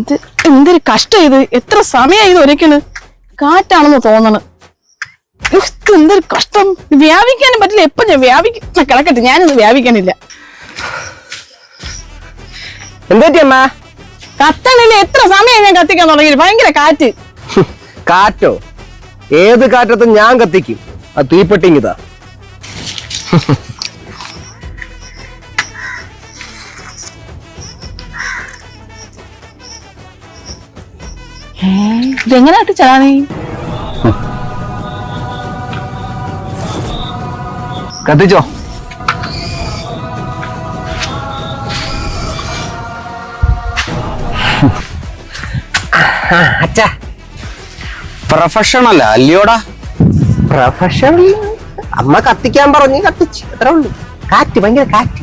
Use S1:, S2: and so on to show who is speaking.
S1: ഇത് എന്തൊരു കഷ്ടം ഇത്? എത്ര സമയം ഇത് ഒരിക്കണ്? കാറ്റാണെന്ന് തോന്നണ്. എന്തൊരു കഷ്ടം. വ്യാപിക്കാനും പറ്റില്ല. എപ്പൊ ഞാൻ വ്യാപിക്കുന്ന കിടക്കട്ടെ. ഞാനിത് വ്യാപിക്കാനില്ല
S2: എന്തേറ്റി അമ്മ
S1: കത്തണില്ല? എത്ര സമയം ഞാൻ കത്തിക്കാൻ തുടങ്ങി ഭയങ്കര കാറ്റ്.
S2: കാറ്റോ? ഏത് കാറ്റത്തും ഞാൻ കത്തിക്കും. ആ തീപ്പെട്ടിങ്
S1: ഇതെങ്ങനെ കത്തിച്ചടാ നീ
S2: കത്തിച്ചോ? അച്ഛാ.
S3: പ്രൊഫഷണൽ അല്ലയോടാ?
S2: പ്രൊഫഷണൽ? അമ്മ കത്തിക്കാൻ പറഞ്ഞു കത്തിച്ചു. അത്രേ ഉള്ളൂ. കാറ്റ് ഭയങ്കര കാറ്റ്.